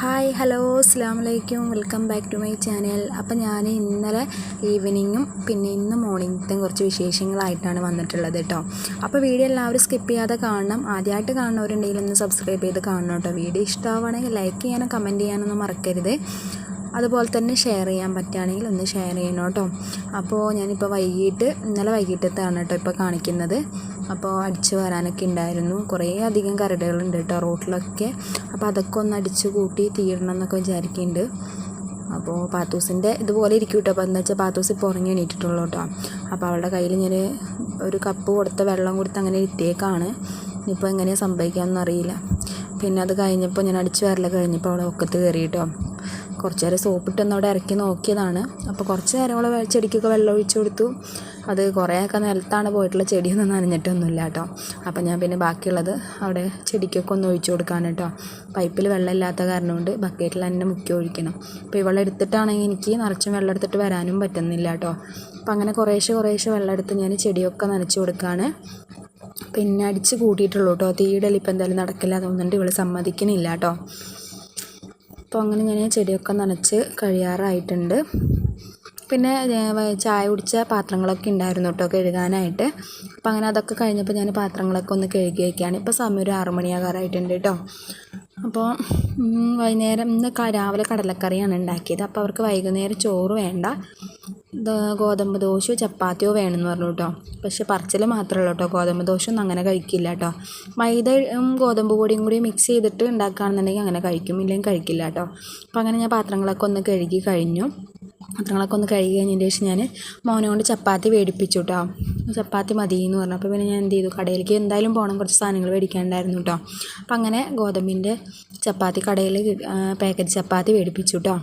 Hi hello അസ്സാം വലൈക്കും welcome back to my channel അപ്പം ഞാൻ ഇന്നലെ ഈവനിങ്ങും പിന്നെ ഇന്ന് മോർണിംഗത്തും കുറച്ച് വിശേഷങ്ങളായിട്ടാണ് വന്നിട്ടുള്ളത് കേട്ടോ അപ്പോൾ വീഡിയോ എല്ലാവരും സ്കിപ്പ് ചെയ്യാതെ കാണണം. ആദ്യമായിട്ട് കാണുന്നവരുണ്ടെങ്കിൽ ഒന്ന് സബ്സ്ക്രൈബ് ചെയ്ത് കാണണം കേട്ടോ വീഡിയോ ഇഷ്ടമാവുകയാണെങ്കിൽ ലൈക്ക് ചെയ്യാനും കമന്റ് ചെയ്യാനൊന്നും മറക്കരുത്. അതുപോലെ തന്നെ ഷെയർ ചെയ്യാൻ പറ്റുകയാണെങ്കിൽ ഒന്ന് ഷെയർ ചെയ്യണം കേട്ടോ അപ്പോൾ ഞാനിപ്പോൾ വൈകിട്ട് ഇന്നലെ വൈകിട്ടത്താണ് കേട്ടോ ഇപ്പോൾ കാണിക്കുന്നത്. അപ്പോൾ അടിച്ചു വരാനൊക്കെ ഉണ്ടായിരുന്നു. കുറേ അധികം കരടുകളുണ്ട് കേട്ടോ റോട്ടിലൊക്കെ. അപ്പോൾ അതൊക്കെ ഒന്ന് അടിച്ചു കൂട്ടി തീരണം എന്നൊക്കെ വിചാരിക്കുന്നുണ്ട് അപ്പോൾ പാത്തൂസിന്റെ ഇതുപോലെ ഇരിക്കും കേട്ടോ. അപ്പോൾ എന്താ വെച്ചാൽ പാത്തൂസ് ഇപ്പോൾ ഉറങ്ങി എണീറ്റിട്ടുള്ളൂ കേട്ടോ. അപ്പോൾ അവളുടെ കയ്യിൽ ഞാൻ ഒരു കപ്പ് കൊടുത്ത വെള്ളം കൊടുത്ത് അങ്ങനെ ഇരുത്തിയേക്കാണ് ഇനിയിപ്പോൾ എങ്ങനെയാണ് സംഭവിക്കാമെന്ന് അറിയില്ല. പിന്നെ അത് കഴിഞ്ഞപ്പോൾ ഞാൻ അടിച്ചു വരല കഴിഞ്ഞപ്പോൾ അവളെ ഒക്കത്ത് കയറി കേട്ടോ. കുറച്ച് നേരം സോപ്പിട്ടൊന്ന് അവിടെ ഇറക്കി നോക്കിയതാണ്. അപ്പോൾ കുറച്ച് നേരം അവളെ ചെടിക്കൊക്കെ വെള്ളം ഒഴിച്ചു കൊടുത്തു. അത് കുറേയൊക്കെ നിലത്താണ് പോയിട്ടുള്ള ചെടിയൊന്നും നനഞ്ഞിട്ടൊന്നുമില്ല കേട്ടോ. അപ്പോൾ ഞാൻ പിന്നെ ബാക്കിയുള്ളത് അവിടെ ചെടിക്കൊക്കെ ഒന്ന് ഒഴിച്ചു കൊടുക്കാൻ കേട്ടോ. പൈപ്പിൽ വെള്ളം ഇല്ലാത്ത കാരണം കൊണ്ട് ബക്കറ്റിൽ തന്നെ മുക്കി ഒഴിക്കണം. അപ്പോൾ ഇവളെ എടുത്തിട്ടാണെങ്കിൽ എനിക്ക് നിറച്ചും വെള്ളം എടുത്തിട്ട് വരാനും പറ്റുന്നില്ല കേട്ടോ. അപ്പോൾ അങ്ങനെ കുറേശ്ശെ കുറേശ്ശെ വെള്ളം എടുത്ത് ഞാൻ ചെടിയൊക്കെ നനച്ചു കൊടുക്കുകയാണ് പിന്നെ അടിച്ച് കൂട്ടിയിട്ടുള്ളൂ കേട്ടോ. തീയിടൽ ഇപ്പം എന്തായാലും നടക്കില്ല. തോന്നുന്നുണ്ട് ഇവൾ സമ്മതിക്കണില്ല കേട്ടോ. അപ്പോൾ അങ്ങനെ ഞാൻ ചെടിയൊക്കെ നനച്ച് കഴിയാറായിട്ടുണ്ട്. പിന്നെ ചായ കുടിച്ച പാത്രങ്ങളൊക്കെ ഉണ്ടായിരുന്നു കേട്ടോ കഴുകാനായിട്ട്. അപ്പോൾ അങ്ങനെ അതൊക്കെ കഴിഞ്ഞപ്പോൾ ഞാൻ പാത്രങ്ങളൊക്കെ ഒന്ന് കഴുകി വയ്ക്കുകയാണ് ഇപ്പോൾ സമയം ഒരു ആറുമണിയാകാറായിട്ടുണ്ട് കേട്ടോ അപ്പോൾ വൈകുന്നേരം ഇന്ന് രാവിലെ കടലക്കറിയാണ് ഉണ്ടാക്കിയത്. അപ്പോൾ അവർക്ക് വൈകുന്നേരം ചോറ് വേണ്ട. ഗോതമ്പ് ദോശയോ ചപ്പാത്തിയോ വേണമെന്ന് പറഞ്ഞു കേട്ടോ പക്ഷെ പറച്ചിൽ മാത്രമേ ഉള്ളൂ കേട്ടോ ഗോതമ്പ് ദോശ ഒന്നും അങ്ങനെ കഴിക്കില്ല കേട്ടോ മൈദയും ഗോതമ്പ് പൊടിയും കൂടി മിക്സ് ചെയ്തിട്ട് ഉണ്ടാക്കുകയാണെന്നുണ്ടെങ്കിൽ അങ്ങനെ കഴിക്കും. ഇല്ലെങ്കിൽ കഴിക്കില്ല കേട്ടോ അപ്പോൾ അങ്ങനെ ഞാൻ പാത്രങ്ങളൊക്കെ ഒന്ന് കഴുകി കഴിഞ്ഞു. പാത്രങ്ങളൊക്കെ ഒന്ന് കഴുകി കഴിഞ്ഞതിന് ശേഷം ഞാൻ മോനെ കൊണ്ട് ചപ്പാത്തി മേടിപ്പിച്ചു കേട്ടോ ചപ്പാത്തി മതി എന്ന് പറഞ്ഞു. അപ്പോൾ പിന്നെ ഞാൻ എന്ത് ചെയ്തു കടയിലേക്ക് എന്തായാലും പോകണം കുറച്ച് സാധനങ്ങൾ മേടിക്കാനുണ്ടായിരുന്നു കേട്ടോ അപ്പം അങ്ങനെ ഗോതമ്പിന്റെ ചപ്പാത്തി കടയിൽ പാക്കറ്റ് ചപ്പാത്തി മേടിപ്പിച്ചു കേട്ടോ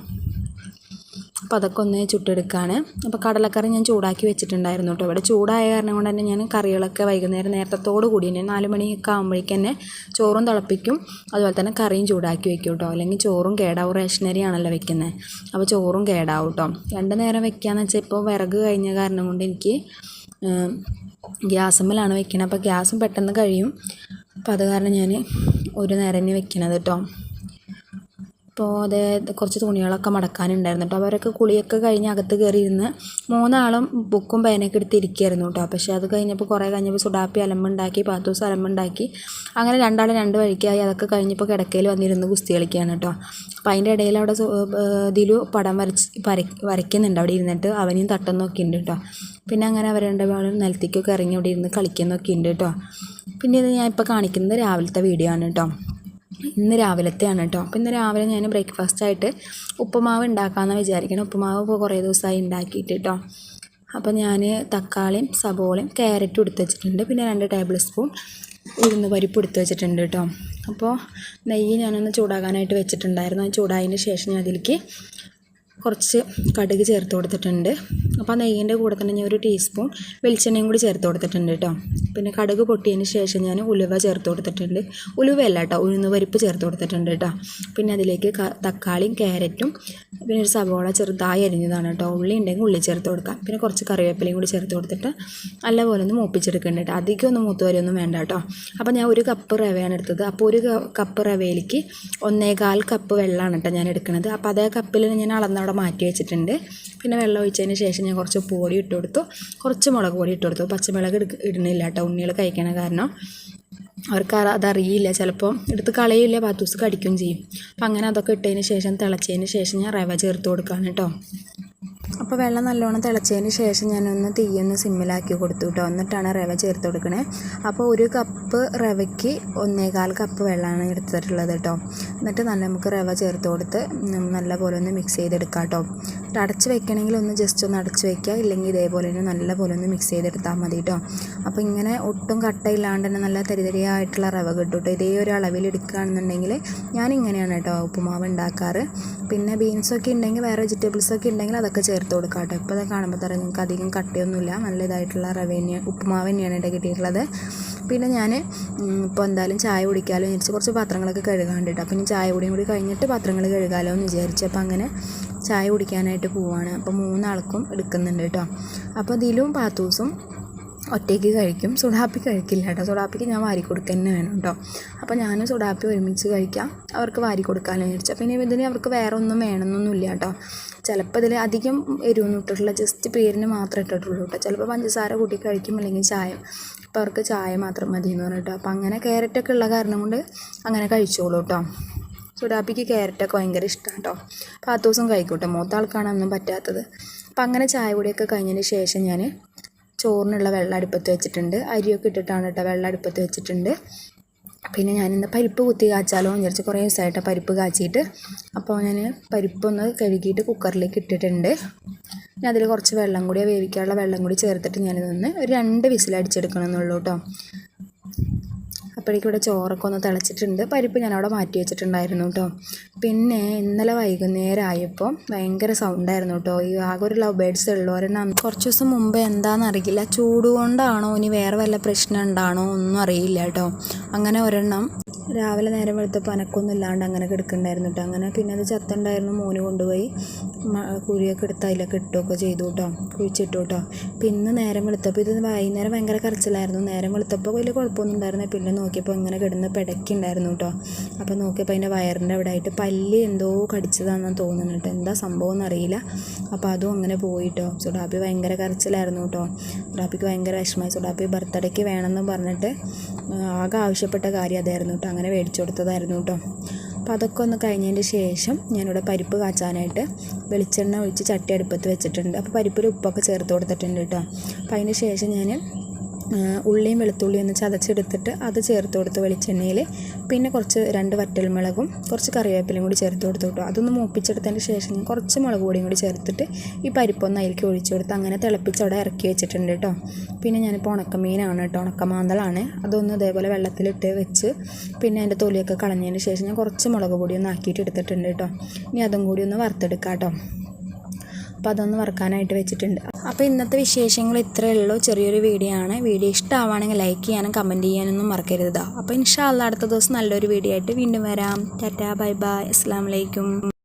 അപ്പോൾ അതൊക്കെ ഒന്ന് ചുട്ടെടുക്കുകയാണ് അപ്പോൾ കടലക്കറി ഞാൻ ചൂടാക്കി വെച്ചിട്ടുണ്ടായിരുന്നു കേട്ടോ. ഇവിടെ ചൂടായ കാരണം കൊണ്ട് തന്നെ ഞാൻ കറികളൊക്കെ വൈകുന്നേരം നേരത്തോട് കൂടി തന്നെ നാല് മണിയൊക്കെ ആകുമ്പോഴേക്ക് തന്നെ ചോറും തിളപ്പിക്കും. അതുപോലെ തന്നെ കറിയും ചൂടാക്കി വെക്കും കേട്ടോ. അല്ലെങ്കിൽ ചോറും കേടാവും. റേഷനറി ആണല്ലോ വെക്കുന്നത് അപ്പോൾ ചോറും കേടാവും കേട്ടോ. രണ്ട് നേരം വെക്കുകയെന്ന് വെച്ചാൽ ഇപ്പോൾ വിറക് കഴിഞ്ഞ കാരണം കൊണ്ട് എനിക്ക് ഗ്യാസമ്മലാണ് വെക്കുന്നത് അപ്പോൾ ഗ്യാസും പെട്ടെന്ന് കഴിയും. അപ്പോൾ അത് കാരണം ഞാൻ ഒരു നേരം തന്നെ വെക്കണത് കേട്ടോ. അപ്പോൾ അതേ കുറച്ച് തുണികളൊക്കെ മടക്കാനുണ്ടായിരുന്നു കേട്ടോ അവരൊക്കെ കുളിയൊക്കെ കഴിഞ്ഞ് അകത്ത് കയറി ഇരുന്ന് മൂന്നാളും ബുക്കും പേനയൊക്കെ എടുത്ത് ഇരിക്കുകയായിരുന്നു കേട്ടോ പക്ഷേ അത് കഴിഞ്ഞപ്പോൾ കുറേ കഴിഞ്ഞപ്പോൾ സുഡാപ്പി അലമ്പുണ്ടാക്കി പാത്തൂസ് അലമ്പുണ്ടാക്കി. അങ്ങനെ രണ്ടാളും രണ്ട് വഴിക്കായി അതൊക്കെ കഴിഞ്ഞപ്പോൾ കിടക്കയിൽ വന്നിരുന്ന് കുസ്തി കളിക്കുകയാണ് കേട്ടോ അപ്പോൾ അതിന്റെ ഇടയിൽ അവിടെ ദിലു പടം വരച്ച് വരയ്ക്കുന്നുണ്ട് അവിടെ ഇരുന്നിട്ട്. അവനെയും തട്ടുന്നൊക്കെ ഉണ്ട് കേട്ടോ പിന്നെ അങ്ങനെ അവർ രണ്ടുപേരും നിലത്തേക്കൊക്കെ ഇറങ്ങി അവിടെ ഇരുന്ന് കളിക്കുന്നൊക്കെ ഉണ്ട് കേട്ടോ പിന്നെ ഇത് ഞാൻ ഇപ്പോൾ കാണിക്കുന്നത് രാവിലത്തെ വീഡിയോ ആണ് കേട്ടോ ഇന്ന് രാവിലത്തെയാണ് കേട്ടോ. അപ്പോൾ ഇന്ന് രാവിലെ ഞാൻ ബ്രേക്ക്ഫാസ്റ്റ് ആയിട്ട് ഉപ്പുമാവ് ഉണ്ടാക്കാമെന്ന് വിചാരിക്കണം. ഉപ്പുമാവ് ഇപ്പോൾ കുറേ ദിവസമായി ഉണ്ടാക്കിയിട്ട് കേട്ടോ. അപ്പോൾ ഞാൻ തക്കാളിയും സബോളയും ക്യാരറ്റും എടുത്ത് വെച്ചിട്ടുണ്ട്. പിന്നെ രണ്ട് ടേബിൾ സ്പൂൺ ഉഴുന്ന് പരിപ്പ് എടുത്ത് വെച്ചിട്ടുണ്ട് കേട്ടോ. അപ്പോൾ നെയ്യ് ഞാനൊന്ന് ചൂടാകാനായിട്ട് വെച്ചിട്ടുണ്ടായിരുന്നു. ചൂടായതിന് ശേഷം ഞാൻ അതിലേക്ക് കുറച്ച് കടുക് ചേർത്ത് കൊടുത്തിട്ടുണ്ട്. അപ്പോൾ ആ നെയ്യിന്റെ കൂടെ തന്നെ ഞാൻ ഒരു ടീസ്പൂൺ വെളിച്ചെണ്ണയും കൂടി ചേർത്ത് കൊടുത്തിട്ടുണ്ട് കേട്ടോ പിന്നെ കടുക് പൊട്ടിയതിന് ശേഷം ഞാൻ ഉലുവ ചേർത്ത് കൊടുത്തിട്ടുണ്ട്. ഉലുവയല്ല കേട്ടോ ഉഴുന്ന് പരിപ്പ് ചേർത്ത് കൊടുത്തിട്ടുണ്ട് കേട്ടോ പിന്നെ അതിലേക്ക് തക്കാളിയും ക്യാരറ്റും പിന്നെ ഒരു സവോള ചെറുതായി അരിഞ്ഞതാണ് കേട്ടോ ഉള്ളി ഉണ്ടെങ്കിൽ ഉള്ളി ചേർത്ത് കൊടുക്കാം. പിന്നെ കുറച്ച് കറിവേപ്പിലയും കൂടി ചേർത്ത് കൊടുത്തിട്ട് നല്ലപോലെ ഒന്ന് മൂപ്പിച്ചെടുക്കുന്നുണ്ട് കേട്ടോ അധികം ഒന്ന് മൂത്ത് വരെയൊന്നും വേണ്ട കേട്ടോ അപ്പോൾ ഞാൻ ഒരു കപ്പ് റവയാണ് എടുത്തത്. അപ്പോൾ ഒരു കപ്പ് റവയിലേക്ക് ഒന്നേകാൽ കപ്പ് വെള്ളമാണ് കേട്ടോ ഞാൻ എടുക്കുന്നത് അപ്പോൾ അതേ കപ്പിൽ ഞാൻ അളന്നവിടെ മാറ്റി വെച്ചിട്ടുണ്ട്. പിന്നെ വെള്ളം ഒഴിച്ചതിന് ശേഷം ഞാൻ കുറച്ച് പൊടി ഇട്ട് കൊടുത്തു. കുറച്ച് മുളക് പൊടി ഇട്ട് കൊടുത്തു. പച്ചമുളക് ഇടുന്നില്ല കേട്ടോ. ഉണ്ണികൾ കഴിക്കണ കാരണം. അവർക്ക് അതറിയില്ല. ചിലപ്പോൾ എടുത്ത് കളയില്ല. പാത്തൂസ് കടിക്കുകയും ചെയ്യും. അപ്പം അങ്ങനെ അതൊക്കെ ഇട്ടതിന് ശേഷം തിളച്ചതിന് ശേഷം ഞാൻ റവ ചേർത്ത് കൊടുക്കുകയാണ് കേട്ടോ. അപ്പോൾ വെള്ളം നല്ലോണം തിളച്ചതിന് ശേഷം ഞാനൊന്ന് തീയൊന്ന് സിമ്മിലാക്കി കൊടുത്തു കേട്ടോ. എന്നിട്ടാണ് റവ ചേർത്ത് കൊടുക്കണേ. അപ്പോൾ ഒരു കപ്പ് റവയ്ക്ക് ഒന്നേകാൽ കപ്പ് വെള്ളമാണ് എടുത്തിട്ടുള്ളത് കേട്ടോ. എന്നിട്ട് നല്ല നമുക്ക് റവ ചേർത്ത് കൊടുത്ത് നല്ലപോലെ ഒന്ന് മിക്സ് ചെയ്തെടുക്കാം കേട്ടോ. അടച്ച് വെക്കണമെങ്കിൽ ഒന്ന് ജസ്റ്റ് ഒന്ന് അടച്ച് വെക്കുക. ഇല്ലെങ്കിൽ ഇതേപോലെ തന്നെ നല്ലപോലെ ഒന്ന് മിക്സ് ചെയ്തെടുത്താൽ മതി കേട്ടോ. അപ്പോൾ ഇങ്ങനെ ഒട്ടും കട്ടയില്ലാണ്ട് തന്നെ നല്ല തരിതരിയായിട്ടുള്ള റവ കിട്ടും കേട്ടോ. ഇതേ ഒരു അളവിൽ എടുക്കുകയാണെന്നുണ്ടെങ്കിൽ ഞാൻ ഇങ്ങനെയാണ് കേട്ടോ ഉപ്പുമാവ് ഉണ്ടാക്കാറ്. പിന്നെ ബീൻസൊക്കെ ഉണ്ടെങ്കിൽ വേറെ വെജിറ്റബിൾസൊക്കെ ഉണ്ടെങ്കിൽ അതൊക്കെ ചേർത്ത് കൊടുക്കാം കേട്ടോ ഇപ്പോൾ കാണുമ്പോൾ തന്നെ നിങ്ങൾക്ക് അധികം കട്ടയൊന്നുമില്ല. നല്ല ഇതായിട്ടുള്ള റവ ഉപ്പുമാവ് തന്നെയാണ് എന്റെ കിട്ടിയിട്ടുള്ളത്. പിന്നെ ഞാൻ ഇപ്പോൾ എന്തായാലും ചായ കുടിക്കാമല്ലോ വിചാരിച്ച് കുറച്ച് പാത്രങ്ങളൊക്കെ കഴുകാണ്ട് കേട്ടോ അപ്പോൾ ഇനി ചായ കുടിയും കൂടി കഴിഞ്ഞിട്ട് പാത്രങ്ങൾ കഴുകാമല്ലോ എന്ന് വിചാരിച്ചു അപ്പോൾ അങ്ങനെ ചായ കുടിക്കാനായിട്ട് പോവാണ്. അപ്പോൾ മൂന്നാൾക്കും എടുക്കുന്നുണ്ട് കേട്ടോ. അപ്പോൾ ഇതിലും പാത്തൂസും ഒറ്റയ്ക്ക് കഴിക്കും. സുഡാപ്പി കഴിക്കില്ല കേട്ടോ. സുഡാപ്പിക്ക് ഞാൻ വാരി കൊടുക്കുക തന്നെ വേണം കേട്ടോ. അപ്പോൾ ഞാനും സുഡാപ്പി ഒരുമിച്ച് കഴിക്കാം. അവർക്ക് വാരി കൊടുക്കാമെന്ന് വിചാരിച്ചു പിന്നെ ഇതിന് അവർക്ക് വേറെ ഒന്നും വേണമെന്നൊന്നുമില്ല കേട്ടോ. ചിലപ്പോൾ ഇതിൽ അധികം എരിവൊന്നും ഇട്ടിട്ടില്ല ജസ്റ്റ് പേരിന് മാത്രമേ ഇട്ടിട്ടുള്ളൂ കേട്ടോ. ചിലപ്പോൾ പഞ്ചസാര കൂട്ടി കഴിക്കും അല്ലെങ്കിൽ ചായ. അപ്പോൾ അവർക്ക് ചായ മാത്രം മതി എന്ന് പറഞ്ഞിട്ടോ. അപ്പോൾ അങ്ങനെ ക്യാരറ്റൊക്കെ ഉള്ള കാരണം കൊണ്ട് അങ്ങനെ കഴിച്ചോളൂ കേട്ടോ. സുഡാപ്പിക്ക് ക്യാരറ്റൊക്കെ ഭയങ്കര ഇഷ്ടമാണ് കേട്ടോ. അപ്പോൾ ആ ദിവസം കഴിക്കൂട്ടെ മൂത്ത ആൾക്കാണ് അന്നും പറ്റാത്തത്. അപ്പം അങ്ങനെ ചായ കൂടിയൊക്കെ കഴിഞ്ഞതിന് ശേഷം ഞാൻ ചോറിനുള്ള വെള്ളം അടുപ്പത്ത് വെച്ചിട്ടുണ്ട്. അരിയൊക്കെ ഇട്ടിട്ടാണ് കേട്ടോ വെള്ളം അടുപ്പത്ത് വെച്ചിട്ടുണ്ട്. പിന്നെ ഞാനിന്ന് പരിപ്പ് കുത്തി കാച്ചാലോ എന്ന് വിചാരിച്ച് കുറേ ദിവസമായിട്ട് പരിപ്പ് കാച്ചിയിട്ട് അപ്പോൾ ഞാൻ പരിപ്പൊന്ന് കഴുകിയിട്ട് കുക്കറിലേക്ക് ഇട്ടിട്ടുണ്ട്. ഞാൻ അതിൽ കുറച്ച് വെള്ളം കൂടി വേവിക്കാനുള്ള വെള്ളം കൂടി ചേർത്തിട്ട് ഞാനിതൊന്ന് ഒരു രണ്ട് വിസിൽ അടിച്ചെടുക്കണം എന്നുള്ളൂ കേട്ടോ. അപ്പോഴേക്കും ഇവിടെ ചോറൊക്കെ ഒന്ന് തിളച്ചിട്ടുണ്ട്. പരിപ്പ് ഞാൻ മാറ്റി വെച്ചിട്ടുണ്ടായിരുന്നു കേട്ടോ പിന്നെ ഇന്നലെ വൈകുന്നേരം ആയപ്പോൾ ഭയങ്കര സൗണ്ടായിരുന്നു കേട്ടോ ഈ ആകെ ഒരു ലവ് ബേഡ്സ് ഉള്ളവരെണ്ണം കുറച്ച് ദിവസം മുമ്പ് എന്താണെന്ന് അറിയില്ല. ചൂട് കൊണ്ടാണോ? ഇനി വേറെ വല്ല പ്രശ്നം ഉണ്ടാണോ? ഒന്നും അറിയില്ല കേട്ടോ അങ്ങനെ ഒരെണ്ണം രാവിലെ നേരം വെളുത്തപ്പോൾ അനക്കൊന്നും ഇല്ലാണ്ട് അങ്ങനെ കിടക്കുന്നുണ്ടായിരുന്നു കേട്ടോ അങ്ങനെ പിന്നെ അത് ചത്തുണ്ടായിരുന്നു. മോന് കൊണ്ടുപോയി. കുഴിയൊക്കെ എടുത്ത് അതിലൊക്കെ ഇട്ടുകയൊക്കെ ചെയ്തു കേട്ടോ കുഴിച്ചിട്ടു കേട്ടോ പിന്നെ നേരം വെളുത്തപ്പോൾ ഇത് വൈകുന്നേരം ഭയങ്കര കരച്ചിലായിരുന്നു. നേരം വെളുത്തപ്പോൾ വലിയ കുഴപ്പമൊന്നും ഉണ്ടായിരുന്നു പിന്നെ നോക്കിയപ്പോൾ ഇങ്ങനെ കിടന്ന് പിടയ്ക്കുണ്ടായിരുന്നു കേട്ടോ അപ്പോൾ നോക്കിയപ്പോൾ അതിന്റെ വയറിന്റെ അവിടെ ആയിട്ട് പല്ല് എന്തോ കടിച്ചതാണെന്ന് തോന്നുന്നു കേട്ടോ എന്താ സംഭവം എന്നറിയില്ല. അപ്പോൾ അതും അങ്ങനെ പോയിട്ടോ സുഡാപ്പി ഭയങ്കര കരച്ചിലായിരുന്നു കേട്ടോ സുഡാപ്പിക്ക് ഭയങ്കര വിഷമമായി. സുഡാപ്പി ബർത്ത്ഡേക്ക് വേണമെന്ന് പറഞ്ഞിട്ട് ആകെ ആവശ്യപ്പെട്ട കാര്യം അതായിരുന്നു കേട്ടോ. അങ്ങനെ മേടിച്ചു കൊടുത്തതായിരുന്നു കേട്ടോ. അപ്പോൾ അതൊക്കെ ഒന്ന് കഴിഞ്ഞതിന് ശേഷം ഞാനിവിടെ പരിപ്പ് കാച്ചാനായിട്ട് വെളിച്ചെണ്ണ ഒഴിച്ച് ചട്ടി അടുപ്പത്ത് വെച്ചിട്ടുണ്ട്. അപ്പോൾ പരിപ്പിൽ ഉപ്പൊക്കെ ചേർത്ത് കൊടുത്തിട്ടുണ്ട് കേട്ടോ. അപ്പോൾ അതിന് ശേഷം ഞാൻ ഉള്ളിയും വെളുത്തുള്ളിയും ഒന്ന് ചതച്ചെടുത്തിട്ട് അത് ചേർത്ത് കൊടുത്തു വെളിച്ചെണ്ണയിൽ. പിന്നെ കുറച്ച് രണ്ട് വറ്റൽമുളകും കുറച്ച് കറിവേപ്പിലയും കൂടി ചേർത്ത് കൊടുത്തു കേട്ടോ. അതൊന്ന് മൂപ്പിച്ചെടുത്തതിന് ശേഷം കുറച്ച് മുളക് പൊടിയും കൂടി ചേർത്തിട്ട് ഈ പരിപ്പൊന്ന് അതിലേക്ക് ഒഴിച്ചു കൊടുത്ത് അങ്ങനെ തിളപ്പിച്ച് അവിടെ ഇറക്കി വെച്ചിട്ടുണ്ട് കേട്ടോ. പിന്നെ ഞാനിപ്പോൾ ഉണക്കമീനാണ് കേട്ടോ. ഉണക്കമാന്തളാണ്. അതൊന്ന് ഇതേപോലെ വെള്ളത്തിലിട്ട് വെച്ച് പിന്നെ അതിന്റെ തൊലിയൊക്കെ കളഞ്ഞതിന് ശേഷം ഞാൻ കുറച്ച് മുളക് പൊടി ഒന്ന് ആക്കിയിട്ട് എടുത്തിട്ടുണ്ട് കേട്ടോ. ഇനി അതും കൂടി ഒന്ന് വറുത്തെടുക്കാം കേട്ടോ. അപ്പോൾ അതൊന്ന് വറുക്കാനായിട്ട് വെച്ചിട്ടുണ്ട്. അപ്പോൾ ഇന്നത്തെ വിശേഷങ്ങൾ ഇത്രയേ ഉള്ളൂ. ചെറിയൊരു വീഡിയോ ആണ്. വീഡിയോ ഇഷ്ടമാവുകയാണെങ്കിൽ ലൈക്ക് ചെയ്യാനും കമന്റ് ചെയ്യാനൊന്നും മറക്കരുത് അപ്പോൾ ഇൻഷാല്ല അടുത്ത ദിവസം നല്ലൊരു വീഡിയോ ആയിട്ട് വീണ്ടും വരാം. Tata bye bye. അസ്സാം വലൈക്കും